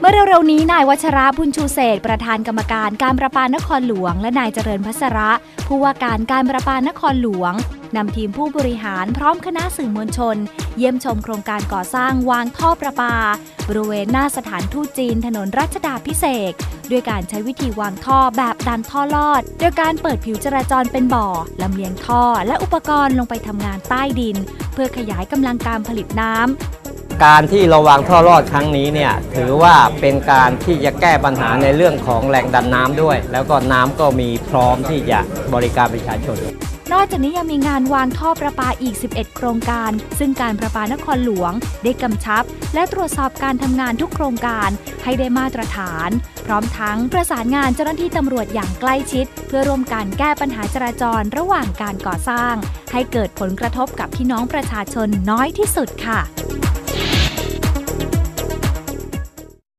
เมื่อเร็วๆนี้นายวัชระบุญชูเศษประธานกรรมการการประปานครหลวง และนายเจริญพัสระ ผู้ว่าการการประปานครหลวงนำทีมผู้บริหารพร้อมคณะสื่อมวลชน เยี่ยมชมโครงการก่อสร้างวางท่อประปา บริเวณหน้าสถานทูตจีนถนนรัชดาพิเศษด้วยการใช้วิธีวางท่อแบบดันท่อลอด โดยการเปิดผิวจราจรเป็นบ่อลำเลียงท่อและอุปกรณ์ลงไปทำงานใต้ดิน เพื่อขยายกำลังการผลิตน้ำ การที่เราวางท่อรอดครั้งนี้เนี่ยถือว่าเป็นการที่จะแก้ปัญหาในเรื่องของแหล่งดันน้ำด้วย แล้วก็น้ำก็มีพร้อมที่จะบริการประชาชน นอกจากนี้ยังมีงานวางท่อประปาอีก 11 โครงการ ซึ่งการประปานครหลวง ได้กำชับ และตรวจสอบการทำงานทุกโครงการให้ได้มาตรฐาน พร้อมทั้งประสานงานเจ้าหน้าที่ตำรวจอย่างใกล้ชิด เพื่อร่วมกันแก้ปัญหาจราจรระหว่างการก่อสร้าง ให้เกิดผลกระทบกับพี่น้องประชาชนน้อยที่สุดค่ะ